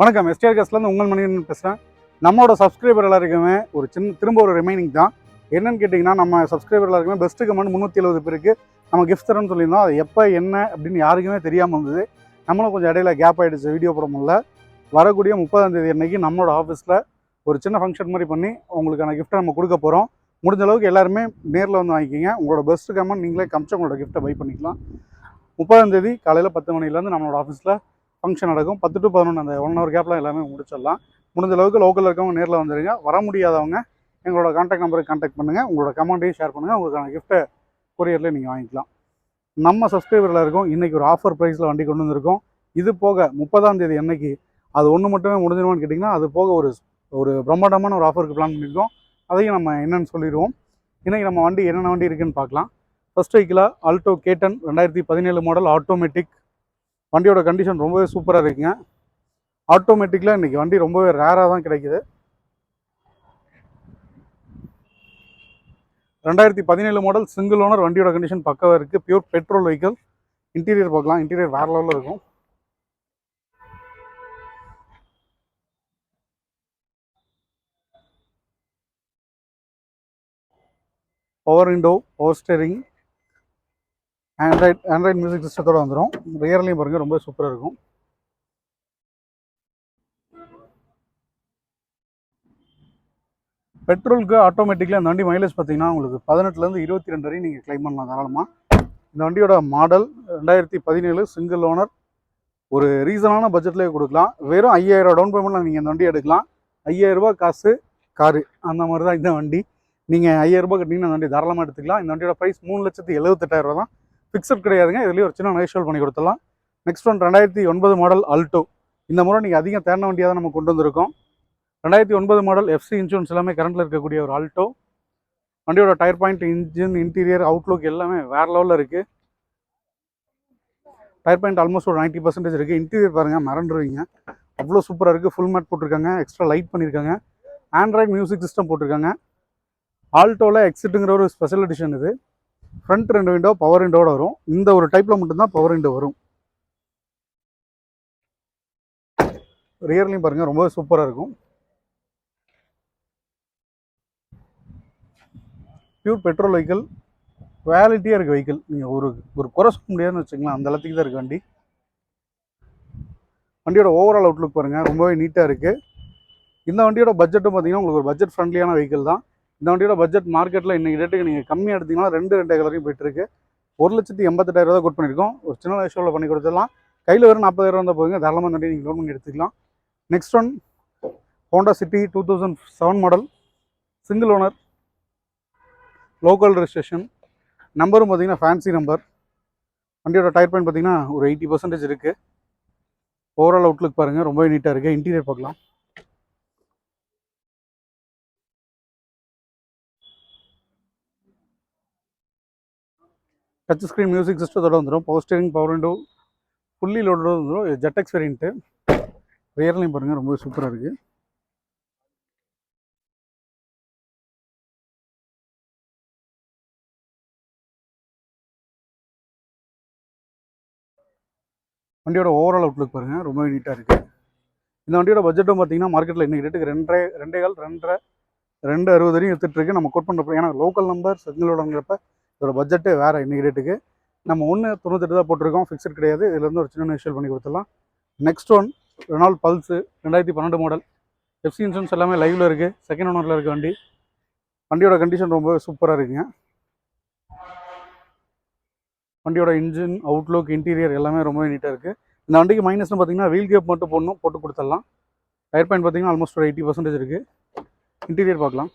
வணக்கம். எஸ்டிஆர் கேஸ்லேருந்து உங்கள் மணியன் பேசுகிறேன் நம்மளோட சப்ஸ்கிரைபர் எல்லாருக்குமே ஒரு சின்ன திரும்ப ஒரு ரிமைனிங் தான். என்னன்னு கேட்டிங்கன்னா நம்ம சப்ஸ்கிரைபர் எல்லாருக்குமே பெஸ்ட்டு கமெண்ட் முந்நூற்றி எழுபது பேருக்கு நம்ம கிஃப்ட் தரோம்னு சொல்லியிருந்தோம். அது எப்போ என்ன அப்படின்னு யாருக்குமே தெரியாமல் இருந்தது. நம்மளும் கொஞ்சம் இடையில கேப் ஆகிடுச்சு வீடியோ போட முடியல வரக்கூடிய முப்பதாம் தேதி அன்னைக்கு நம்மளோட ஆஃபீஸில் ஒரு சின்ன ஃபங்க்ஷன் மாதிரி பண்ணி உங்களுக்கான கிஃப்ட்டை நம்ம கொடுக்க போகிறோம் முடிஞ்ச அளவுக்கு எல்லாருமே நேரில் வந்து வாங்கிக்கிங்க. உங்களோட பெஸ்ட்டு கமெண்ட் நீங்களே கமிச்சு உங்களோட கிஃப்ட்டை பை பண்ணிக்கலாம். முப்பதாம் தேதி காலையில் பத்து மணிலேருந்து நம்மளோட ஆஃபீஸில் ஃபங்க்ஷன் நடக்கும். பத்து டு பதினொன்று அந்த ஒன் ஹவர் கேப்பில் எல்லாமே முடிச்சிடலாம். முடிஞ்ச அளவுக்கு லோக்கலில் இருக்கவங்க நேரில் வந்துடுங்க வர முடியாதவங்க எங்களோட காண்டாக்ட் நம்பருக்கு காண்டாக்ட் பண்ணுங்கள் உங்களோட கமெண்ட்டையும் ஷேர் பண்ணுங்கள் உங்களுக்கான கிஃப்ட்டை கொரியரில் நீங்கள் வாங்கிக்கலாம். நம்ம சப்ஸ்கிரைபரில் இருக்கோம். இன்றைக்கி ஒரு ஆஃபர் ப்ரைஸில் வண்டி கொண்டு வந்திருக்கோம். இது போக முப்பதாம் தேதி அன்னைக்கு அது ஒன்று மட்டுமே முடிஞ்சிருமான்னு கேட்டிங்கன்னா அது போக ஒரு ஒரு பிரம்மாண்டமான ஒரு ஆஃபருக்கு பிளான் பண்ணியிருக்கோம். அதையும் நம்ம என்னென்னு சொல்லிடுவோம். இன்றைக்கி நம்ம வண்டி என்னென்ன வண்டி இருக்குதுன்னு பார்க்கலாம். ஃபஸ்ட் வெஹிக்கிளாக ஆல்டோ கேட்டன் ரெண்டாயிரத்தி பதினேழு மாடல் ஆட்டோமேட்டிக் வண்டியோட கண்டிஷன் ரொம்பவே சூப்பராக இருக்குங்க. ஆட்டோமேட்டிக்கில் இன்றைக்கி வண்டி ரொம்பவே ரேராக தான் கிடைக்குது. ரெண்டாயிரத்தி பதினேழு மாடல் சிங்கிள் ஓனர் வண்டியோட கண்டிஷன் பக்கவாக இருக்குது பியூர் பெட்ரோல் வெஹிக்கிள் இன்டீரியர் பார்க்கலாம். இன்டீரியர் வேறு லெவலில் இருக்கும். Power window power steering Android Android music சிஸ்டத்தோடு வந்துடும் ரியர்லையும் பாருங்கள் ரொம்ப சூப்பராக இருக்கும். பெட்ரோலுக்கு ஆட்டோமேட்டிக்கலாக இந்த வண்டி மைலேஜ் பார்த்தீங்கன்னா உங்களுக்கு பதினெட்டுலேருந்து இருபத்தி ரெண்டு வரையும் நீங்கள் கிளைம் பண்ணலாம் தாராளமாக இந்த வண்டியோட மாடல் ரெண்டாயிரத்தி பதினேழு சிங்கிள் ஓனர் ஒரு ரீசனான பட்ஜெட்லேயே கொடுக்கலாம். வெறும் ஐயாயிரம் டவுன் பேமெண்ட்டில் நீங்கள் இந்த வண்டி எடுக்கலாம். ஐயாயிரம் காசு காரு. அந்த மாதிரி தான் இந்த வண்டி. நீங்கள் ஐயாயிரரூபா கட்டிங்கன்னா இந்த வண்டி தாராளமாக எடுத்துக்கலாம். இந்த வண்டியோட ப்ரைஸ் மூணு லட்சத்து எழுபத்தெட்டாயிரரூபா தான். ஃபிக்ஸட் கிடையாதுங்க. இதுலேயும் ஒரு சின்ன நைஷல் பண்ணி கொடுத்துடலாம். நெக்ஸ்ட் ஒன் ரெண்டாயிரத்தி ஒன்பது மாடல் அல்டோ இந்த முறை நீங்கள் அதிகம் தேர்ன வண்டியாக தான் நம்ம கொண்டு வந்திருக்கோம். ரெண்டாயிரத்தி ஒன்பது மாடல் எஃப்சி இன்சூரன்ஸ் எல்லாமே கரண்ட்டில் இருக்கக்கூடிய ஒரு ஆல்டோ வண்டியோட tyre point engine interior outlook எல்லாமே வேறு லெவலில் இருக்குது டயர் பாயிண்ட் ஆல்மோஸ்ட் ஒரு நைன்ட்டி பர்சன்டேஜ் இருக்குது இன்டீரியர் பாருங்கள் மறந்துடுவீங்க. அவ்வளோ சூப்பராக இருக்குது ஃபுல் மேட் போட்டிருக்காங்க. எக்ஸ்ட்ரா லைட் பண்ணியிருக்காங்க. ஆண்ட்ராய்ட் மியூசிக் சிஸ்டம் போட்டிருக்காங்க. ஆல்டோவில் எக்ஸிட்டுங்கிற ஒரு ஸ்பெஷல் எடிஷன் இது. ஃப்ரண்ட் ரெண்டு விண்டோ பவர் விண்டோட வரும். இந்த ஒரு டைப்பில் மட்டும்தான் பவர் விண்டோ வரும். ரியர்லையும் பாருங்கள் ரொம்ப சூப்பராக இருக்கும். பியூர் பெட்ரோல் வெஹிக்கிள் குவாலிட்டியாக இருக்குது வெஹிக்கிள் நீங்கள் ஒரு ஒரு குறை சொல்ல முடியாதுன்னு வச்சுக்கலாம் அந்த அளத்துக்கு தான் இருக்குது வண்டி. வண்டியோட ஓவரால் அவுட்லுக் பாருங்கள் ரொம்பவே நீட்டாக இருக்குது இந்த வண்டியோட பட்ஜெட்டும் பார்த்தீங்கன்னா உங்களுக்கு ஒரு பட்ஜெட் ஃப்ரெண்ட்லியான வெஹிக்கிள் தான். இந்த வண்டியோட பட்ஜெட் மார்க்கெட்டில் இன்றைக்கி ரேட்டுக்கு நீங்கள் கம்மியாக எடுத்தீங்கன்னா ரெண்டு ரெண்டு வரைக்கும் போயிட்டுருக்கு. ஒரு லட்சத்தி எண்பத்தெட்டாயிரம் ரூபா கொடுத்து பண்ணியிருக்கோம். ஒரு சின்ன ஷோவில் பண்ணி கொடுத்துடலாம். கையில் வெறும் நாற்பதாயிரம் இருந்தால் போதுங்க. தாராளமாக இந்த வண்டி நீங்கள் லோன் பண்ணி எடுத்துக்கலாம். Next one Honda City two thousand seven model single owner local registration நம்பரும் பார்த்தீங்கன்னா ஃபேன்சி நம்பர் வண்டியோட டயர் பாயிண்ட் பார்த்தீங்கன்னா ஒரு எயிட்டி பர்சன்டேஜ் இருக்குது ஓவரால் அவுட்லுக் பாருங்கள் ரொம்பவே நீட்டாக இருக்குது இன்டீரியர் பார்க்கலாம். டச் ஸ்க்ரீன் மியூசிக் சிஸ்டத்தோட வந்துடும் power steering power window fully லோடோட வந்துடும் ஜெட்டெக்ஸ் வேரியன்ட்டு ரியர்லையும் பாருங்கள் ரொம்ப சூப்பராக இருக்குது வண்டியோட ஓவரால் அவுட்லுக் பாருங்கள் ரொம்பவே நீட்டாக இருக்குது இந்த வண்டியோட பட்ஜெட்டும் பார்த்தீங்கன்னா மார்க்கெட்டில் இன்றைக்கி ரேட்டுக்கு ரெண்டரை ரெண்டே கால் ரெண்டரை ரெண்டு அறுபது வரையும் எடுத்துகிட்ருக்கு நம்ம கோட் பண்ணுறப்ப ஏன்னா லோக்கல் நம்பர் சிங்கிளோடங்கிறப்ப இதோட பட்ஜெட்டு வேறு இன்றைக்கி ரேட்டுக்கு நம்ம ஒன்று தொண்ணூத்தெட்டு தான் போட்டிருக்கோம். ஃபிக்ஸட் கிடையாது. இதுலேருந்து ஒரு சின்ன விஷயம் பண்ணி கொடுத்துடலாம். நெக்ஸ்ட் ஒன் ரெனால் பல்ஸு ரெண்டாயிரத்தி பன்னெண்டு மாடல் எஃப்சி இன்சூரன்ஸ் எல்லாமே லைவில் இருக்குது செகண்ட் ஓனரில் இருக்க வண்டி. வண்டியோட கண்டிஷன் ரொம்ப சூப்பராக இருக்குங்க. வண்டியோட இன்ஜின் அவுட்லுக் இன்டீரியர் எல்லாமே ரொம்பவே நீட்டாக இருக்குது இந்த வண்டிக்கு மைனஸ்னு பார்த்தீங்கன்னா வீல் கேப் மட்டும் போடணும். போட்டு கொடுத்துடலாம். டயர் பாயிண்ட் பார்த்தீங்கன்னா ஆல்மோஸ்ட் ஒரு எயிட்டி பர்சன்டேஜ் இருக்குது இன்டீரியர் பார்க்கலாம்.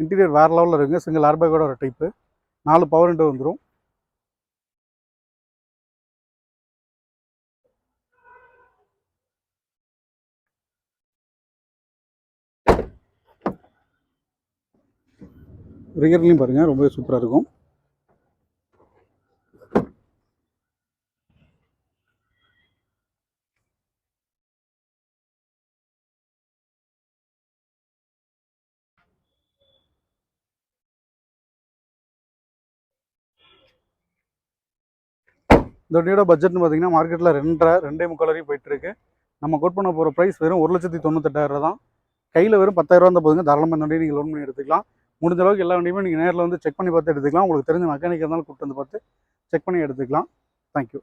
இன்டீரியர் வேறு லெவலில் இருக்குங்க. சிங்கிள் ஏர்பேக்கோட ஒரு டைப்பு நாலு பவர் விண்டோ வந்துடும் ரியர்லையும் பாருங்கள் ரொம்பவே சூப்பராக இருக்கும். இந்த வண்டியோட பட்ஜெட்னு பார்த்தீங்கன்னா மார்க்கெட்டில் ரெண்டரை ரெண்டே முக்கால் வரையும் போயிட்டுருக்கு. நம்ம கோட் பண்ண போகிற ப்ரைஸ் வெறும் ஒரு லட்சத்தி தொண்ணூத்தெட்டாயிரம் ரூபா தான். கையில் வெறும் பத்தாயிரம் இருந்தால் போதுங்க. தாராளமாக இந்த வண்டியை நீங்கள் லோன் பண்ணி எடுத்துக்கலாம். முடிஞ்ச அளவுக்கு எல்லா வண்டியுமே நீங்கள் நேரில் வந்து செக் பண்ணி பார்த்து எடுத்துக்கலாம். உங்களுக்கு தெரிஞ்ச மெக்கானிக் இருந்தாலும் கூப்பிட்டு வந்து பார்த்து செக் பண்ணி எடுத்துக்கலாம். தேங்க்யூ